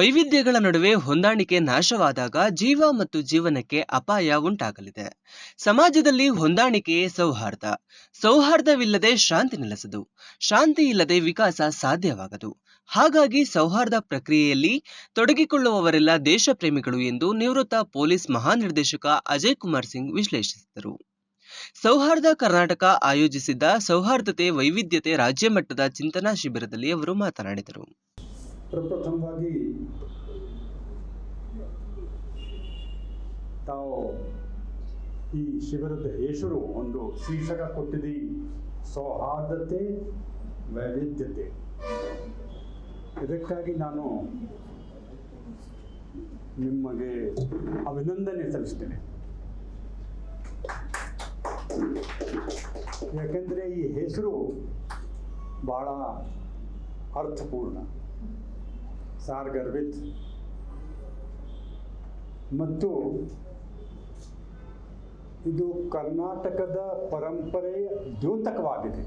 ವೈವಿಧ್ಯಗಳ ನಡುವೆ ಹೊಂದಾಣಿಕೆ ನಾಶವಾದಾಗ ಜೀವ ಮತ್ತು ಜೀವನಕ್ಕೆ ಅಪಾಯ ಉಂಟಾಗಲಿದೆ. ಸಮಾಜದಲ್ಲಿ ಹೊಂದಾಣಿಕೆಯೇ ಸೌಹಾರ್ದ. ಸೌಹಾರ್ದವಿಲ್ಲದೆ ಶಾಂತಿ ನೆಲೆಸದು. ಶಾಂತಿ ಇಲ್ಲದೆ ವಿಕಾಸ ಸಾಧ್ಯವಾಗದು. ಹಾಗಾಗಿ ಸೌಹಾರ್ದ ಪ್ರಕ್ರಿಯೆಯಲ್ಲಿ ತೊಡಗಿಕೊಳ್ಳುವವರೆಲ್ಲ ದೇಶ ಪ್ರೇಮಿಗಳು ಎಂದು ನಿವೃತ್ತ ಪೊಲೀಸ್ ಮಹಾನಿರ್ದೇಶಕ ಅಜಯ್ ಕುಮಾರ್ ಸಿಂಗ್ ವಿಶ್ಲೇಷಿಸಿದರು. ಸೌಹಾರ್ದ ಕರ್ನಾಟಕ ಆಯೋಜಿಸಿದ್ದ ಸೌಹಾರ್ದತೆ ವೈವಿಧ್ಯತೆ ರಾಜ್ಯ ಮಟ್ಟದ ಚಿಂತನಾ ಶಿಬಿರದಲ್ಲಿ ಅವರು ಮಾತನಾಡಿದರು. ಪ್ರಪ್ರಥಮವಾಗಿ ತಾವು ಈ ಶಿಬಿರದ ಹೆಸರು ಒಂದು ಶೀರ್ಷಕ ಕೊಟ್ಟಿದ್ದೀ. ಸೌಹಾರ್ದತೆ ವೈವಿಧ್ಯತೆ. ಇದಕ್ಕಾಗಿ ನಾನು ನಿಮಗೆ ಅಭಿನಂದನೆ ಸಲ್ಲಿಸ್ತೇನೆ. ಯಾಕೆಂದರೆ ಈ ಹೆಸರು ಬಹಳ ಅರ್ಥಪೂರ್ಣ. ಸಾರ್ಗರ್ವಿತ್ ಮತ್ತು ಇದು ಕರ್ನಾಟಕದ ಪರಂಪರೆಯ ದ್ಯೋತಕವಾಗಿದೆ.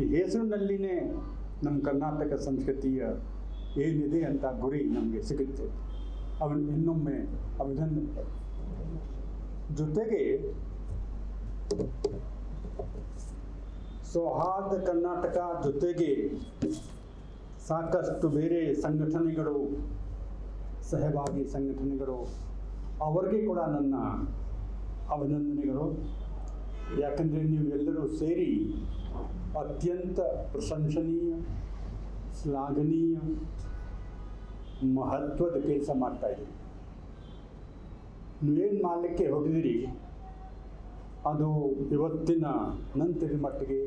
ಈ ಹೆಸರಿನಲ್ಲಿನೇ ನಮ್ಮ ಕರ್ನಾಟಕ ಸಂಸ್ಕೃತಿಯ ಏನಿದೆ ಅಂತ ಗುರಿ ನಮಗೆ ಸಿಗುತ್ತೆ. ಅವನು ಇನ್ನೊಮ್ಮೆ ಅಭಿನಂದನೆ ಜೊತೆಗೆ ಸೌಹಾರ್ದ ಕರ್ನಾಟಕ ಜೊತೆಗೆ ಸಾಕಷ್ಟು ಬೇರೆ ಸಂಘಟನೆಗಳು, ಸಹಭಾಗಿ ಸಂಘಟನೆಗಳು, ಅವರಿಗೆ ಕೂಡ ನನ್ನ ಅಭಿನಂದನೆಗಳು. ಯಾಕಂದರೆ ನೀವೆಲ್ಲರೂ ಸೇರಿ ಅತ್ಯಂತ ಪ್ರಶಂಸನೀಯ, ಶ್ಲಾಘನೀಯ, ಮಹತ್ವದ ಕೆಲಸ ಮಾಡ್ತಾಯಿದ್ದೀರಿ ನೀವೇನು ಮಾಡಲಿಕ್ಕೆ ಹೊರಟಿದ್ದೀರಿ ಅದು ಇವತ್ತಿನ ನಂತರ ಮಟ್ಟಿಗೆ.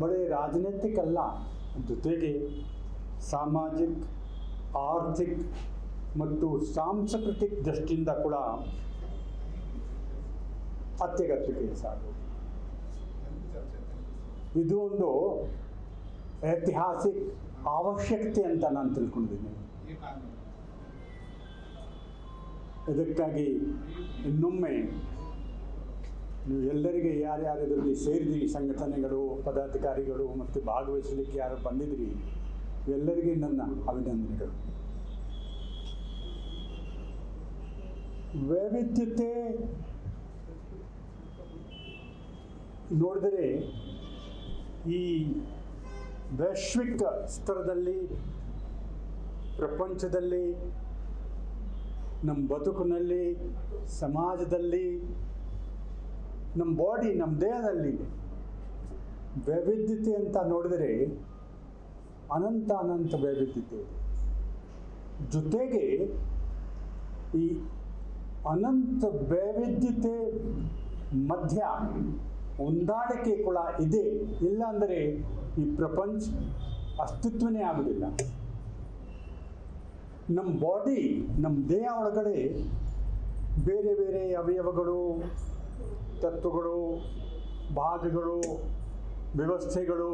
ಬರೀ ರಾಜನೈತಿಕ ಅಲ್ಲ ಜೊತೆಗೆ ಸಾಮಾಜಿಕ, ಆರ್ಥಿಕ ಮತ್ತು ಸಾಂಸ್ಕೃತಿಕ ದೃಷ್ಟಿಯಿಂದ ಕೂಡ ಅತ್ಯಗತ್ಯ ಕೆಲಸ ಇದು ಒಂದು ಐತಿಹಾಸಿಕ ಅವಶ್ಯಕತೆ ಅಂತ ನಾನು ತಿಳ್ಕೊಂಡಿದ್ದೀನಿ. ಇದಕ್ಕಾಗಿ ಇನ್ನೊಮ್ಮೆ ನೀವು ಎಲ್ಲರಿಗೆ ಯಾರ್ಯಾರು ಇದರಲ್ಲಿ ಸೇರಿದಿರಿ, ಸಂಘಟನೆಗಳು, ಪದಾಧಿಕಾರಿಗಳು ಮತ್ತು ಭಾಗವಹಿಸಲಿಕ್ಕೆ ಯಾರು ಬಂದಿದ್ರಿ, ಎಲ್ಲರಿಗೆ ನನ್ನ ಅಭಿನಂದನೆಗಳು. ವೈವಿಧ್ಯತೆ ನೋಡಿದರೆ ಈ ವೈಶ್ವಿಕ ಸ್ತರದಲ್ಲಿ, ಪ್ರಪಂಚದಲ್ಲಿ, ನಮ್ಮ ಬದುಕಿನಲ್ಲಿ, ಸಮಾಜದಲ್ಲಿ ನಮ್ಮ ಬಾಡಿ ನಮ್ಮ ದೇಹದಲ್ಲಿ ವೈವಿಧ್ಯತೆ ಅಂತ ನೋಡಿದರೆ ಅನಂತ ಅನಂತ ವೈವಿಧ್ಯತೆ. ಇದೆ ಜೊತೆಗೆ ಈ ಅನಂತ ವೈವಿಧ್ಯತೆ ಮಧ್ಯ ಹೊಂದಾಣಿಕೆ ಕೂಡ ಇದೆ. ಇಲ್ಲ ಅಂದರೆ ಈ ಪ್ರಪಂಚ ಅಸ್ತಿತ್ವನೇ ಆಗೋದಿಲ್ಲ. ನಮ್ಮ ಬಾಡಿ ನಮ್ಮ ದೇಹ ಒಳಗಡೆ ಬೇರೆ ಬೇರೆ ಅವಯವಗಳು ತತ್ವಗಳು ಭಾಗಗಳು ವ್ಯವಸ್ಥೆಗಳು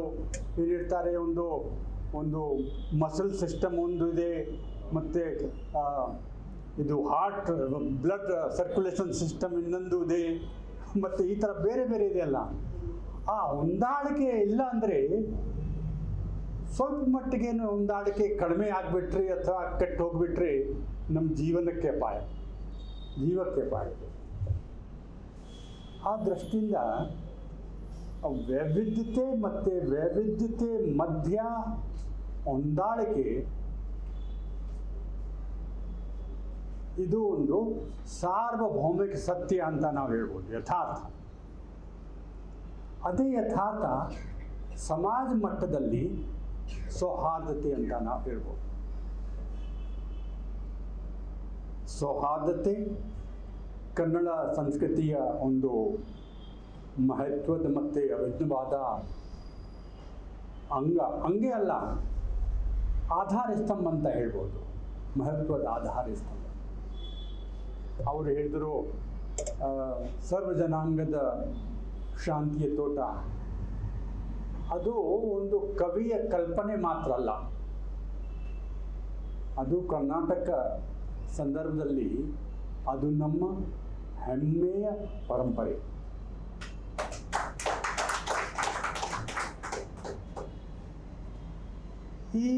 ಏನಿರ್ತಾರೆ, ಒಂದು ಒಂದು ಮಸಲ್ ಸಿಸ್ಟಮ್ ಒಂದು ಇದೆ, ಮತ್ತು ಇದು ಹಾರ್ಟ್ ಬ್ಲಡ್ ಸರ್ಕ್ಯುಲೇಷನ್ ಸಿಸ್ಟಮ್ ಇನ್ನೊಂದು ಇದೆ, ಮತ್ತು ಈ ಥರ ಬೇರೆ ಬೇರೆ ಇದೆಯಲ್ಲ ಆ ಹೊಂದಾಣಿಕೆ ಇಲ್ಲ ಅಂದರೆ ಸ್ವಲ್ಪ ಮಟ್ಟಿಗೆ ಹೊಂದಾಣಿಕೆ ಕಡಿಮೆ ಆಗಿಬಿಟ್ರಿ ಅಥವಾ ಕೆಟ್ಟು ಹೋಗ್ಬಿಟ್ರಿ ನಮ್ಮ ಜೀವನಕ್ಕೆ ಅಪಾಯ. ಜೀವಕ್ಕೆ ಅಪಾಯ. ಆ ದೃಷ್ಟಿಯಿಂದ ವೈವಿಧ್ಯತೆ ಮತ್ತು ವೈವಿಧ್ಯತೆ ಮಧ್ಯ ಹೊಂದಾಣಿಕೆ ಇದು ಒಂದು ಸಾರ್ವಭೌಮಿಕ ಸತ್ಯ ಅಂತ ನಾವು ಹೇಳ್ಬೋದು. ಯಥಾರ್ಥ. ಅದೇ ಯಥಾರ್ಥ ಸಮಾಜ ಮಟ್ಟದಲ್ಲಿ ಸೌಹಾರ್ದತೆ ಅಂತ ನಾವು ಹೇಳ್ಬೋದು. ಸೌಹಾರ್ದತೆ ಕನ್ನಡ ಸಂಸ್ಕೃತಿಯ ಒಂದು ಮಹತ್ವದ ಮತ್ತು ಅವಿಜ್ಞವಾದ ಅಂಗ ಹಂಗೆ ಅಲ್ಲ, ಆಧಾರ ಸ್ತಂಭ ಅಂತ ಹೇಳ್ಬೋದು. ಮಹತ್ವದ ಆಧಾರ ಸ್ತಂಭ. ಅವರು ಹೇಳಿದರು ಸರ್ವ ಜನಾಂಗದ ಶಾಂತಿಯ ತೋಟ. ಅದು ಒಂದು ಕವಿಯ ಕಲ್ಪನೆ ಮಾತ್ರ ಅಲ್ಲ. ಅದು ಕರ್ನಾಟಕ ಸಂದರ್ಭದಲ್ಲಿ ಅದು ನಮ್ಮ ಹೆಮ್ಮೆಯ ಪರಂಪರೆ. ಈ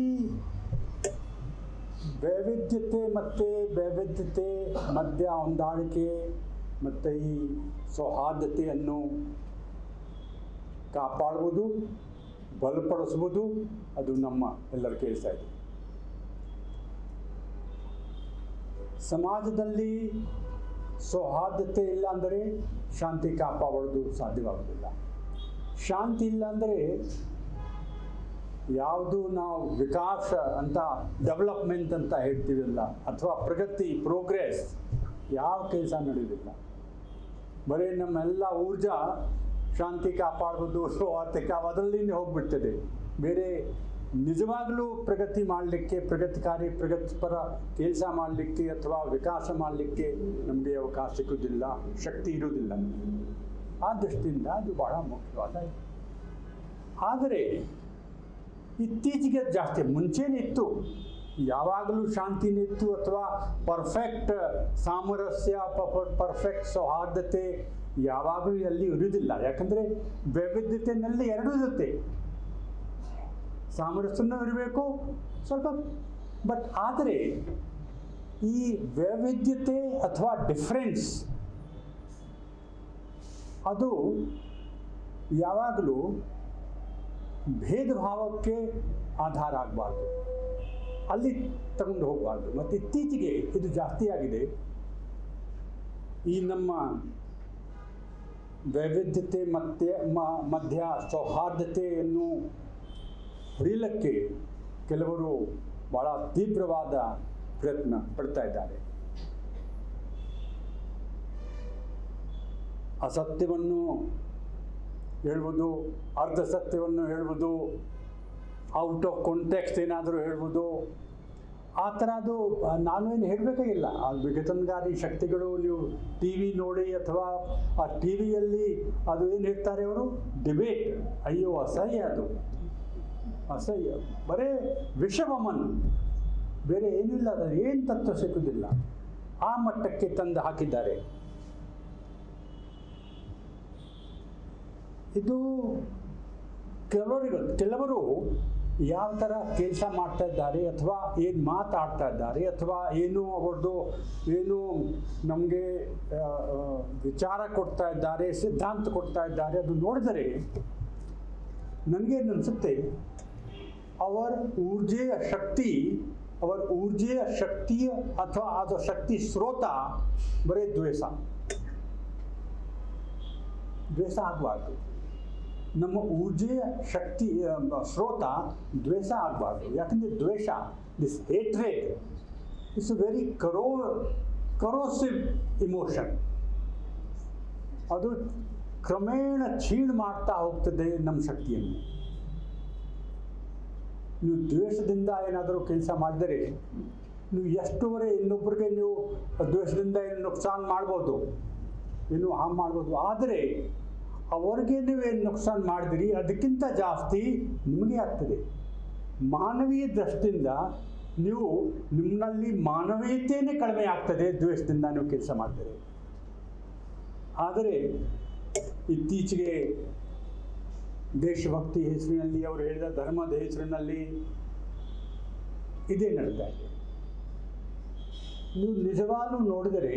ವೈವಿಧ್ಯತೆ ಮತ್ತು ವೈವಿಧ್ಯತೆ ಮಧ್ಯ ಹೊಂದಾಣಿಕೆ ಮತ್ತು ಈ ಸೌಹಾರ್ದತೆಯನ್ನು ಕಾಪಾಡುವುದು, ಬಲಪಡಿಸುವುದು ಅದು ನಮ್ಮ ಎಲ್ಲರ ಕೆಲಸ ಇದೆ. ಸಮಾಜದಲ್ಲಿ ಸೌಹಾರ್ದತೆ ಇಲ್ಲ ಅಂದರೆ ಶಾಂತಿ ಕಾಪಾಡೋದು ಸಾಧ್ಯವಾಗೋದಿಲ್ಲ ಶಾಂತಿ ಇಲ್ಲ ಅಂದರೆ ಯಾವುದು ನಾವು ವಿಕಾಸ ಅಂತ ಡೆವಲಪ್ಮೆಂಟ್ ಅಂತ ಹೇಳ್ತೀವಲ್ಲ, ಅಥವಾ ಪ್ರಗತಿ ಪ್ರೋಗ್ರೆಸ್ ಯಾವ ಕೆಲಸ ನಡೆಯೋದಿಲ್ಲ ಬರೀ ನಮ್ಮೆಲ್ಲ ಊರ್ಜಾ ಶಾಂತಿ ಕಾಪಾಡೋದು ಅದರಲ್ಲಿ ಹೋಗ್ಬಿಡ್ತದೆ. ಬೇರೆ ನಿಜವಾಗಲೂ ಪ್ರಗತಿ ಮಾಡಲಿಕ್ಕೆ, ಪ್ರಗತಿಕಾರಿ, ಪ್ರಗತಿಪರ ಕೆಲಸ ಮಾಡಲಿಕ್ಕೆ ಅಥವಾ ವಿಕಾಸ ಮಾಡಲಿಕ್ಕೆ ನಮಗೆ ಅವಕಾಶ ಸಿಗುವುದಿಲ್ಲ, ಶಕ್ತಿ ಇರೋದಿಲ್ಲ ಆ ದೃಷ್ಟಿಯಿಂದ ಅದು ಬಹಳ ಮುಖ್ಯವಾದ. ಆದರೆ ಇತ್ತೀಚೆಗೆ ಜಾಸ್ತಿ ಮುಂಚೆನೇ ಇತ್ತು. ಯಾವಾಗಲೂ ಶಾಂತಿನೇ ಇತ್ತು ಅಥವಾ ಪರ್ಫೆಕ್ಟ್ ಸಾಮರಸ್ಯ ಪರ್ಫೆಕ್ಟ್ ಸೌಹಾರ್ದತೆ ಯಾವಾಗಲೂ ಅಲ್ಲಿ ಇರುವುದಿಲ್ಲ. ಯಾಕಂದರೆ ವೈವಿಧ್ಯತೆಯಲ್ಲಿ ಎರಡೂ ಇರುತ್ತೆ. ಸಾಮರಸ್ಯನೂ ಇರಬೇಕು ಸ್ವಲ್ಪ ಬಟ್ ಆದರೆ ಈ ವೈವಿಧ್ಯತೆ ಅಥವಾ ಡಿಫ್ರೆನ್ಸ್ ಅದು ಯಾವಾಗಲೂ ಭೇದ ಭಾವಕ್ಕೆ ಆಧಾರ ಆಗಬಾರ್ದು. ಅಲ್ಲಿ ತಗೊಂಡು ಹೋಗಬಾರ್ದು. ಮತ್ತು ಇತ್ತೀಚೆಗೆ ಇದು ಜಾಸ್ತಿ ಆಗಿದೆ. ಈ ನಮ್ಮ ವೈವಿಧ್ಯತೆ ಮತ್ತು ಮಧ್ಯ ಸೌಹಾರ್ದತೆಯನ್ನು ಹೊಡೆಯಲಿಕ್ಕೆ ಕೆಲವರು ಬಹಳ ತೀವ್ರವಾದ ಪ್ರಯತ್ನ ಪಡ್ತಾ ಇದ್ದಾರೆ. ಅಸತ್ಯವನ್ನು ಹೇಳ್ಬೋದು ಅರ್ಧ ಸತ್ಯವನ್ನು ಹೇಳ್ಬೋದು ಔಟ್ ಆಫ್ ಕಾಂಟೆಕ್ಸ್ಟ್ ಏನಾದರೂ ಹೇಳ್ಬೋದು, ಆ ಥರ ಅದು ನಾನು ಏನು ಹೇಳಬೇಕಾಗಿಲ್ಲ. ಆ ವಿಘಟನಕಾರಿ ಶಕ್ತಿಗಳು ನೀವು ಟಿ ವಿ ನೋಡಿ ಅಥವಾ ಆ ಟಿ ವಿಯಲ್ಲಿ ಅದು ಏನು ಹೇಳ್ತಾರೆ ಅವರು? ಡಿಬೇಟ್ ಅಯ್ಯೋ, ಅಸಹ್ಯ ಅದು. ಅಸಹ್ಯ. ಬರೇ ವಿಷವಮನ್. ಬೇರೆ ಏನಿಲ್ಲ ಅದರ ಏನು ತತ್ವ ಸಿಕ್ಕುವುದಿಲ್ಲ ಆ ಮಟ್ಟಕ್ಕೆ ತಂದು ಹಾಕಿದ್ದಾರೆ. ಇದು ಕೆಲವರಿಗೆ, ಕೆಲವರು ಯಾವ ಥರ ಕೆಲಸ ಮಾಡ್ತಾ ಇದ್ದಾರೆ ಅಥವಾ ಏನು ಮಾತಾಡ್ತಾ ಇದ್ದಾರೆ ಅಥವಾ ಏನು ಅವ್ರದ್ದು ಏನು ನಮಗೆ ವಿಚಾರ ಕೊಡ್ತಾ ಇದ್ದಾರೆ, ಸಿದ್ಧಾಂತ ಕೊಡ್ತಾ ಇದ್ದಾರೆ, ಅದು ನೋಡಿದರೆ ನನಗೇನು ಅನಿಸುತ್ತೆ? ಅವರ ಊರ್ಜೆಯ ಶಕ್ತಿ, ಅವರ ಊರ್ಜೆಯ ಶಕ್ತಿಯ ಅಥವಾ ಅದು ಶಕ್ತಿ ಸ್ರೋತ ಬರೀ ದ್ವೇಷ. ದ್ವೇಷ ಆಗಬಾರ್ದು. ನಮ್ಮ ಊರ್ಜೆಯ ಶಕ್ತಿ ಸ್ರೋತ ದ್ವೇಷ ಆಗಬಾರ್ದು. ಯಾಕಂದರೆ ದ್ವೇಷ this hatred it's very corro corrosive emotion ಅದು ಕ್ರಮೇಣ ಕ್ಷೀಣ ಮಾಡ್ತಾ ಹೋಗ್ತದೆ ನಮ್ಮ ಶಕ್ತಿಯನ್ನು. ನೀವು ದ್ವೇಷದಿಂದ ಏನಾದರೂ ಕೆಲಸ ಮಾಡಿದರೆ, ನೀವು ಎಷ್ಟುವರೆ ಇನ್ನೊಬ್ಬರಿಗೆ ನೀವು ದ್ವೇಷದಿಂದ ಏನು ನುಕ್ಸಾನ್ ಮಾಡ್ಬೋದು, ಏನು ಹಾಂ ಮಾಡ್ಬೋದು, ಆದರೆ ಅವ್ರಿಗೆ ನೀವೇನು ನುಕ್ಸಾನ್ ಮಾಡಿದಿರಿ, ಅದಕ್ಕಿಂತ ಜಾಸ್ತಿ ನಿಮಗೆ ಆಗ್ತದೆ. ಮಾನವೀಯ ದೃಷ್ಟಿಯಿಂದ ನೀವು ನಿಮ್ಮಲ್ಲಿ ಮಾನವೀಯತೆಯೇ ಕಡಿಮೆ ಆಗ್ತದೆ ದ್ವೇಷದಿಂದ ನೀವು ಕೆಲಸ ಮಾಡ್ತೀರಿ ಆದರೆ ಇತ್ತೀಚೆಗೆ ದೇಶಭಕ್ತಿ ಹೆಸರಿನಲ್ಲಿ ಅವರು ಹೇಳಿದ ಧರ್ಮದ ಹೆಸರಿನಲ್ಲಿ ಇದೇ ನಡೀತಾ ಇದೆ. ನೀವು ನಿಜವಾಗ್ಲೂ ನೋಡಿದರೆ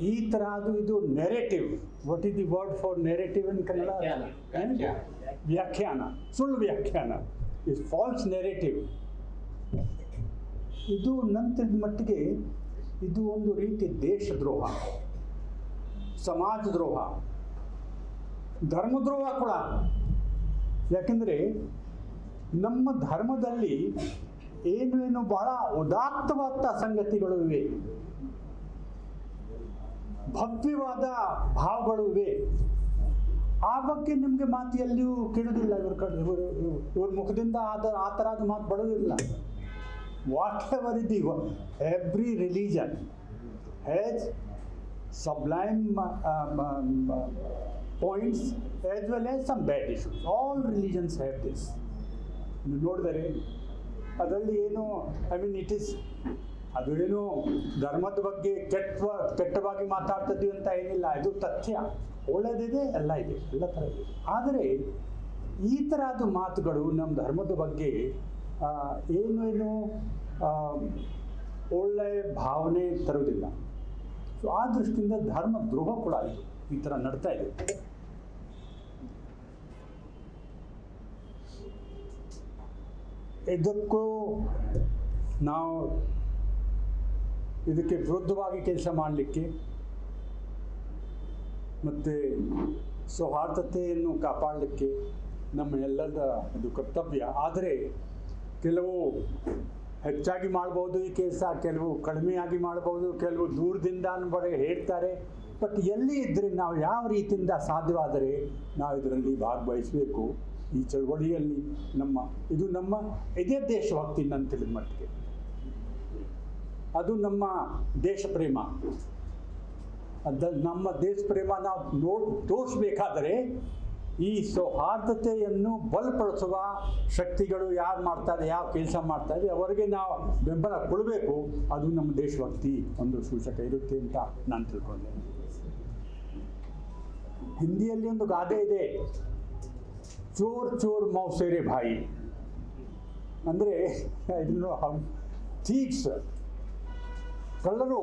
ಈ ತರಹದು ಇದು narrative what is the word for narrative in Kannada? ವ್ಯಾಖ್ಯಾನ. ಸುಳ್ಳು ವ್ಯಾಖ್ಯಾನ. ಇಸ್ ಫಾಲ್ಸ್ ನೆರೆಟಿವ್ ಇದು ನಂತರದ ಮಟ್ಟಿಗೆ ಇದು ಒಂದು ರೀತಿ ದೇಶದ್ರೋಹ. ಸಮಾಜ ದ್ರೋಹ ಧರ್ಮದ್ರೋಹ ಕೂಡ. ಯಾಕೆಂದರೆ ನಮ್ಮ ಧರ್ಮದಲ್ಲಿ ಏನು ಏನು ಬಹಳ ಉದಾತ್ತವಾದ ಸಂಗತಿಗಳು ಇವೆ. ಭವ್ಯವಾದ ಭಾವಗಳು ಇವೆ. ಆ ಬಗ್ಗೆ ನಿಮಗೆ ಮಾತು ಎಲ್ಲಿಯೂ ಕೇಳೋದಿಲ್ಲ ಇವ್ರ ಕಡೆ, ಇವ್ರ ಮುಖದಿಂದ ಆದ, ಆ ಥರದ ಮಾತು ಬಡೋದಿಲ್ಲ whatever it every religion has sublime points as well as some bad issues. All religions have this. ನೋಡಿದರೆ ಅದರಲ್ಲಿ ಏನು ಐ ಮೀನ್ ಇಟ್ ಈಸ್ ಅದು ಏನು ಧರ್ಮದ ಬಗ್ಗೆ ಕೆಟ್ಟ ಕೆಟ್ಟವಾಗಿ ಮಾತಾಡ್ತಿದ್ವಿ ಅಂತ ಏನಿಲ್ಲ. ಇದು ತಥ್ಯ. ಒಳ್ಳೆಯದಿದೆ ಎಲ್ಲ ಇದೆ. ಎಲ್ಲ ಥರ ಇದೆ. ಆದರೆ ಈ ಥರದ ಮಾತುಗಳು ನಮ್ಮ ಧರ್ಮದ ಬಗ್ಗೆ ಆ, ಏನು ಏನು ಆ, ಒಳ್ಳೆಯ ಭಾವನೆ ತರುವುದಿಲ್ಲ. ಸೊ ಆ ದೃಷ್ಟಿಯಿಂದ ಧರ್ಮ ದ್ರೋಹ ಕೂಡ ಇದು ಈ ಥರ ನಡ್ತಾ ಇದೆ. ಇದಕ್ಕೂ ನಾವು ಇದಕ್ಕೆ ವಿರುದ್ಧವಾಗಿ ಕೆಲಸ ಮಾಡಲಿಕ್ಕೆ ಮತ್ತು ಸೌಹಾರ್ದತೆಯನ್ನು ಕಾಪಾಡಲಿಕ್ಕೆ ನಮ್ಮ ಎಲ್ಲದ ಇದು ಕರ್ತವ್ಯ. ಆದರೆ ಕೆಲವು ಹೆಚ್ಚಾಗಿ ಮಾಡ್ಬೋದು ಈ ಕೆಲಸ, ಕೆಲವು ಕಡಿಮೆಯಾಗಿ ಮಾಡ್ಬೋದು, ಕೆಲವು ದೂರದಿಂದ ಬರೀ ಹೇಳ್ತಾರೆ. ಬಟ್ ಎಲ್ಲಿ ಇದ್ದರೆ ನಾವು ಯಾವ ರೀತಿಯಿಂದ ಸಾಧ್ಯವಾದರೆ ನಾವು ಇದರಲ್ಲಿ ಭಾಗವಹಿಸಬೇಕು. ಈ ಚಳವಳಿಯಲ್ಲಿ ನಮ್ಮ, ಇದು ನಮ್ಮ ಇದೇ ದೇಶಭಕ್ತಿ ನನ್ನ ತಿಳಿದ ಮಟ್ಟಿಗೆ. ಅದು ನಮ್ಮ ದೇಶ ಪ್ರೇಮ. ಅದ ನಮ್ಮ ದೇಶ ಪ್ರೇಮ ನಾವು ನೋ ತೋರಿಸ್ಬೇಕಾದರೆ ಈ ಸೌಹಾರ್ದತೆಯನ್ನು ಬಲಪಡಿಸುವ ಶಕ್ತಿಗಳು ಯಾರು ಮಾಡ್ತಾರೆ, ಯಾವ ಕೆಲಸ ಮಾಡ್ತಾರೆ, ಅವರಿಗೆ ನಾವು ಬೆಂಬಲ ಕೊಡಬೇಕು. ಅದು ನಮ್ಮ ದೇಶಭಕ್ತಿ ಒಂದು ಸೂಚಕ ಇರುತ್ತೆ ಅಂತ ನಾನು ತಿಳ್ಕೊಂಡೆ. ಹಿಂದಿಯಲ್ಲಿ ಒಂದು ಗಾದೆ ಇದೆ. ಚೋರ್ ಚೋರ್ ಮೌಸೇರೆ ಭಾಯಿ. ಅಂದರೆ ಇದನ್ನು ಥೀಕ್ಸ್ ಕಳ್ಳರು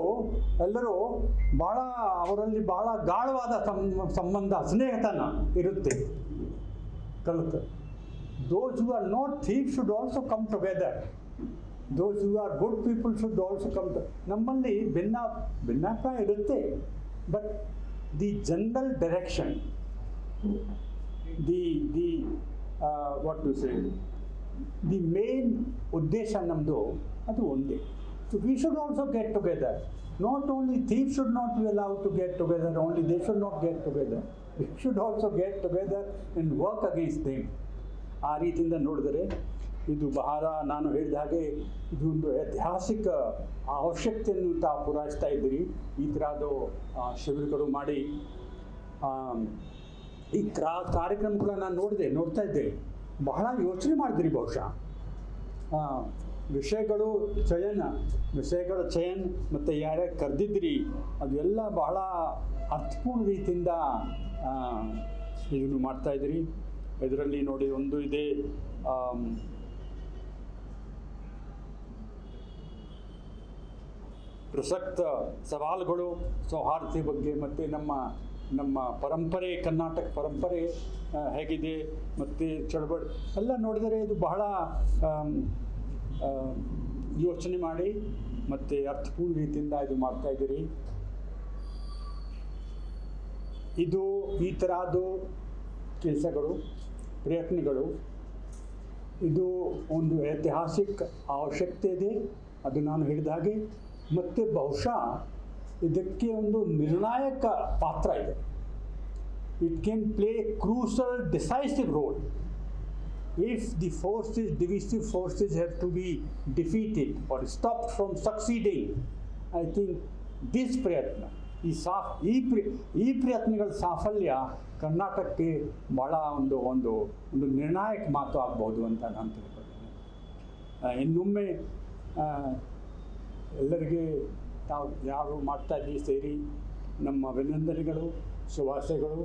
ಎಲ್ಲರೂ ಭಾಳ ಅವರಲ್ಲಿ ಭಾಳ ಗಾಢವಾದ ಸಂಬಂಧ, ಸ್ನೇಹತನ ಇರುತ್ತೆ. ಕಳ್ಳತ those you are not ಥೀಕ್ should also come together those you are good people should also come to ನಮ್ಮಲ್ಲಿ ಭಿನ್ನ ಭಿನ್ನಾಭಿಪ್ರಾಯ ಇರುತ್ತೆ. But the general direction the the what to say the main ಉದ್ದೇಶ ನಮ್ಮದು ಅದು ಒಂದೇ so we should also get together not only thief should not be allowed to get together only they should not get together we should also get together and work against them ಆ ರೀತಿಯಿಂದ ನೋಡಿದರೆ ಇದು ಬಹಳ ನಾನು ಹೇಳಿದ ಹಾಗೆ ಇದು ಒಂದು ಐತಿಹಾಸಿಕ ಅವಶ್ಯಕತೆಯನ್ನು ತಾವು ಪೂರೈಸ್ತಾ ಇದ್ದೀರಿ. ಈ ಥರದ ಶಿಬಿರಗಳು ಮಾಡಿ ಈ ಕ್ರಾ, ಕಾರ್ಯಕ್ರಮಗಳನ್ನ ನಾನು ನೋಡಿದೆ, ನೋಡ್ತಾ ಇದ್ದೆ. ಬಹಳ ಯೋಚನೆ ಮಾಡಿದ್ರಿ ಬಹುಶಃ. ವಿಷಯಗಳು ಚಯನ, ವಿಷಯಗಳ ಚಯನ್ ಮತ್ತು ಯಾರ್ಯಾರು ಕರೆದಿದ್ರಿ ಅದೆಲ್ಲ ಬಹಳ ಅರ್ಥಪೂರ್ಣ ರೀತಿಯಿಂದ ಇದನ್ನು ಮಾಡ್ತಾಯಿದ್ರಿ ಇದರಲ್ಲಿ ನೋಡಿ ಒಂದು ಇದೆ ಪ್ರಸಕ್ತ ಸವಾಲುಗಳು, ಸೌಹಾರ್ದತೆ ಬಗ್ಗೆ ಮತ್ತು ನಮ್ಮ ನಮ್ಮ ಪರಂಪರೆ, ಕರ್ನಾಟಕ ಪರಂಪರೆ ಹೇಗಿದೆ, ಮತ್ತು ಚಳವಳಿ, ಎಲ್ಲ ನೋಡಿದರೆ ಇದು ಬಹಳ ಯೋಚನೆ ಮಾಡಿ, ಮತ್ತು ಅರ್ಥಪೂರ್ಣ ರೀತಿಯಿಂದ ಇದು ಮಾಡ್ತಾ ಇದ್ದೀರಿ. ಇದು ಈ ಥರದ್ದು ಕೆಲಸಗಳು, ಪ್ರಯತ್ನಗಳು. ಇದು ಒಂದು ಐತಿಹಾಸಿಕ ಅವಶ್ಯಕತೆ ಇದೆ. ಅದು ನಾನು ಹೇಳಿದ ಹಾಗೆ ಮತ್ತು ಬಹುಶಃ ಇದಕ್ಕೆ ಒಂದು ನಿರ್ಣಾಯಕ ಪಾತ್ರ ಇದೆ. It can play crucial decisive role if the forces divisive forces have to be defeated or stop from succeeding I think this ಪ್ರಯತ್ನ ಈ ಸಾಫ್, ಈ ಪ್ರಯ ಈ ಪ್ರಯತ್ನಗಳ ಸಾಫಲ್ಯ ಕರ್ನಾಟಕಕ್ಕೆ ಭಾಳ ಒಂದು ಒಂದು ಒಂದು ನಿರ್ಣಾಯಕ ಮಾತು ಆಗ್ಬೋದು ಅಂತ ನಾನು ತಿಳ್ಕೊಳ್ತೇನೆ. ಇನ್ನೊಮ್ಮೆ ಎಲ್ಲರಿಗೆ ತಾವು ಯಾರು ಮಾಡ್ತಾ ಇದ್ದೀವಿ ಸೇರಿ ನಮ್ಮ ಅಭಿನಂದನೆಗಳು, ಶುಭಾಶಯಗಳು.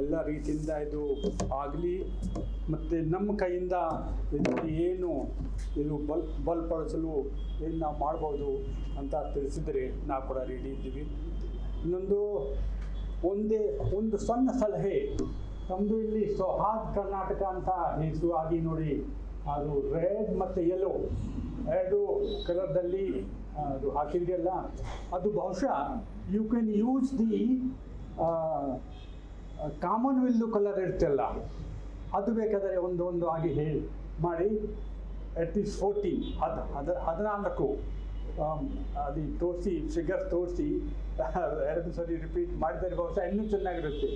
ಎಲ್ಲ ರೀತಿಯಿಂದ ಇದು ಆಗಲಿ ಮತ್ತು ನಮ್ಮ ಕೈಯಿಂದ ಇದು ಏನು ಇದು ಬಲ್, ಬಲಪಡಿಸಲು ಏನು ನಾವು ಮಾಡ್ಬೋದು ಅಂತ ತಿಳಿಸಿದರೆ ನಾವು ಕೂಡ ರೆಡಿ ಇದ್ದೀವಿ. ಇನ್ನೊಂದು ಒಂದೇ, ಒಂದು ಸಣ್ಣ ಸಲಹೆ. ನಮ್ಮದು ಇಲ್ಲಿ ಸೌಹಾರ್ದ ಕರ್ನಾಟಕ ಅಂತ ಹೆಸರು ಆಗಿ ನೋಡಿ. ಅದು ರೆಡ್ ಮತ್ತು ಯೆಲ್ಲೋ ಎರಡು ಕಲರ್ದಲ್ಲಿ ಅದು ಹಾಕಿದೆಯಲ್ಲ ಅದು ಬಹುಶಃ you can use the common will colour ಇರ್ತಲ್ಲ ಅದು ಬೇಕಾದರೆ ಒಂದು ಒಂದು ಆಗಿ ಹೇಳಿ ಮಾಡಿ. ಅಟ್ ಲೀಸ್ಟ್ ಫೋರ್ಟೀನ್ ಹದ್, ಹದ, ಹದಿನಾಲ್ಕು. ಅದು ತೋರಿಸಿ ಫಿಗರ್ ತೋರಿಸಿ. ಎರಡು ಸರಿ ರಿಪೀಟ್ ಮಾಡಿದರೆ ಬಹುಶಃ ಇನ್ನೂ ಚೆನ್ನಾಗಿರುತ್ತೆ.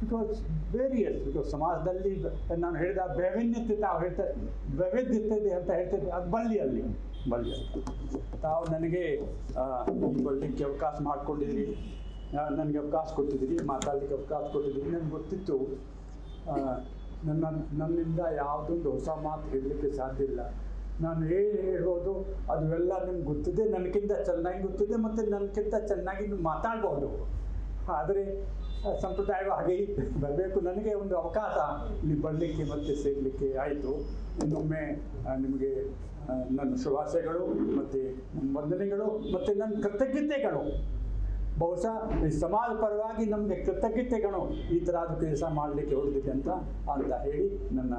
ಬಿಕಾಸ್ ವೇರಿಯಸ್ ಬಿಕಾಸ್ ಸಮಾಜದಲ್ಲಿ ನಾನು ಹೇಳಿದ ವೈವಿನ್ಯತೆ ತಾವು ಹೇಳ್ತಾ ವೈವಿಧ್ಯತೆ ಅಂತ ಹೇಳ್ತಿದ್ದೆ ಅದು ಬಳ್ಳಿ ಅಲ್ಲಿ. ಅಂತ ತಾವು ನನಗೆ ಬರಲಿಕ್ಕೆ ಅವಕಾಶ ಮಾಡಿಕೊಂಡಿದ್ರಿ. ನನಗೆ ಅವಕಾಶ ಕೊಟ್ಟಿದ್ದೀರಿ ಮಾತಾಡಲಿಕ್ಕೆ ಅವಕಾಶ ಕೊಟ್ಟಿದ್ದೀರಿ ನನಗೆ ಗೊತ್ತಿತ್ತು ನನ್ನ, ನನ್ನಿಂದ ಯಾವುದೊಂದು ಹೊಸ ಮಾತು ಹೇಳಲಿಕ್ಕೆ ಸಾಧ್ಯ ಇಲ್ಲ. ನಾನು ಏನು ಹೇಳ್ಬೋದು ಅದು ಎಲ್ಲ ನಿಮ್ಗೆ ಗೊತ್ತಿದೆ. ನನಗಿಂತ ಚೆನ್ನಾಗಿ ಗೊತ್ತಿದೆ, ಮತ್ತು ನನಗಿಂತ ಚೆನ್ನಾಗಿ ಮಾತಾಡಬಹುದು ಆದರೆ ಆ, ಸಂಪ್ರದಾಯ ಹಾಗೆ ಬರಬೇಕು. ನನಗೆ ಒಂದು ಅವಕಾಶ ಇಲ್ಲಿ ಬರಲಿಕ್ಕೆ ಮತ್ತೆ ಸೇರಲಿಕ್ಕೆ ಆಯಿತು. ಇನ್ನೊಮ್ಮೆ ನಿಮಗೆ ನನ್ನ ಶುಭಾಶಯಗಳು ಮತ್ತು ವಂದನೆಗಳು ಮತ್ತು ನನ್ನ ಕೃತಜ್ಞತೆಗಳು. ಬಹುಶಃ ಈ ಸಮಾಜ ಪರವಾಗಿ ನಮಗೆ ಕೃತಜ್ಞತೆಗಳು ಈ ಥರದ ಕೆಲಸ ಮಾಡಲಿಕ್ಕೆ ಹೊರಟಿದೆ ಅಂತ ಅಂತ ಹೇಳಿ ನನ್ನ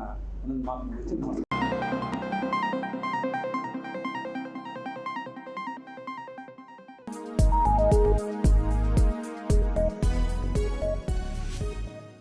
ನನ್ನ ಮಾತು ಮುಗಿಸಿ